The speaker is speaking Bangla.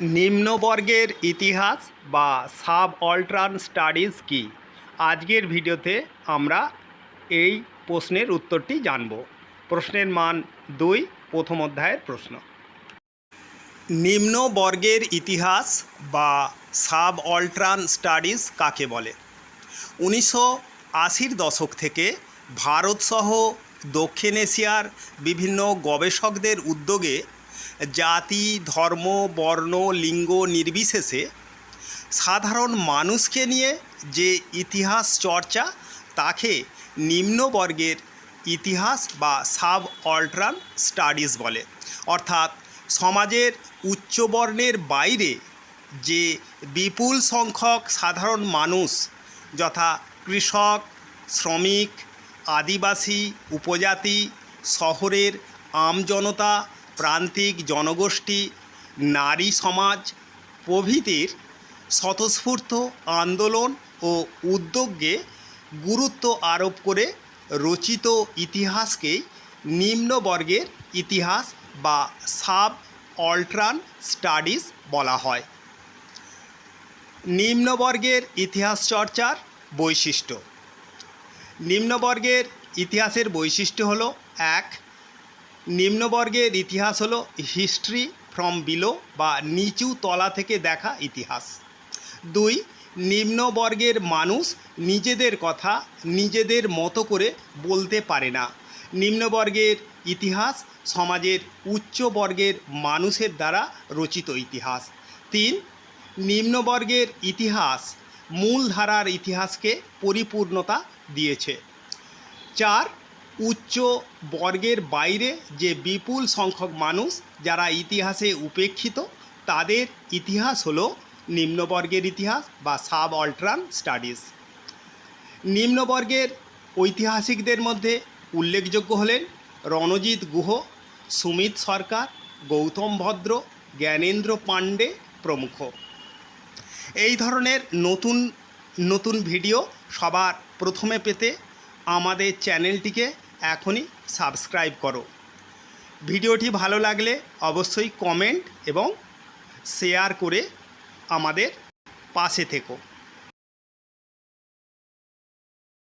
নিম্নবর্গের ইতিহাস বা সাব অল্ট্রান স্টাডিজ কি? আজকের ভিডিওতে আমরা এই প্রশ্নের উত্তরটি জানব। প্রশ্নের মান দুই, প্রথম অধ্যায়ের প্রশ্ন। নিম্নবর্গের ইতিহাস বা সাব অল্ট্রান স্টাডিজ কাকে বলে? উনিশশো আশির দশক থেকে ভারতসহ দক্ষিণ এশিয়ার বিভিন্ন গবেষকদের উদ্যোগে জাতি, ধর্ম, বর্ণ, লিঙ্গ নির্বিশেষে সাধারণ মানুষকে নিয়ে যে ইতিহাস চর্চা, তাকে নিম্নবর্গের ইতিহাস বা সাব অল্ট্রান স্টাডিজ বলে। অর্থাৎ সমাজের উচ্চবর্ণের বাইরে যে বিপুল সংখ্যক সাধারণ মানুষ, যথা কৃষক, শ্রমিক, আদিবাসী, উপজাতি, শহরের আমজনতা প্রান্তিক জনগোষ্ঠী, নারী সমাজ, প্রভৃতির স্বতঃস্ফূর্ত আন্দোলন ও উদ্যোগকে গুরুত্ব আরোপ করে রচিত ইতিহাসকেই নিম্নবর্গের ইতিহাস বা সাব অল্ট্রান স্টাডিজ বলা হয়। নিম্নবর্গের ইতিহাস চর্চার বৈশিষ্ট্য। নিম্নবর্গের ইতিহাসের বৈশিষ্ট্য হলো, এক নিম্নবর্গের ইতিহাস হলো হিস্ট্রি ফ্রম বিলো বা নিচু তলা থেকে দেখা ইতিহাস। দুই, নিম্নবর্গের মানুষ নিজেদের কথা নিজেদের মতো করে বলতে পারে না। নিম্নবর্গের ইতিহাস সমাজের উচ্চবর্গের মানুষের দ্বারা রচিত ইতিহাস। তিন, নিম্নবর্গের ইতিহাস মূলধারার ইতিহাসকে পরিপূর্ণতা দিয়েছে। চার উচ্চ বর্গের বাইরে যে বিপুল সংখ্যক মানুষ যারা ইতিহাসে উপেক্ষিত, তাদের ইতিহাস হলো নিম্নবর্গের ইতিহাস বা সাব অল্ট্রান স্টাডিজ। নিম্নবর্গের ঐতিহাসিকদের মধ্যে উল্লেখযোগ্য হলেন রণজিৎ গুহ, সুমিত সরকার, গৌতম ভদ্র, জ্ঞানেন্দ্র পাণ্ডে প্রমুখ। এই ধরনের নতুন নতুন ভিডিও সবার প্রথমে পেতে আমাদের চ্যানেলটিকে এখনই সাবস্ক্রাইব করো। ভিডিওটি ভালো লাগলে অবশ্যই কমেন্ট এবং শেয়ার করে আমাদের পাশে থেকো।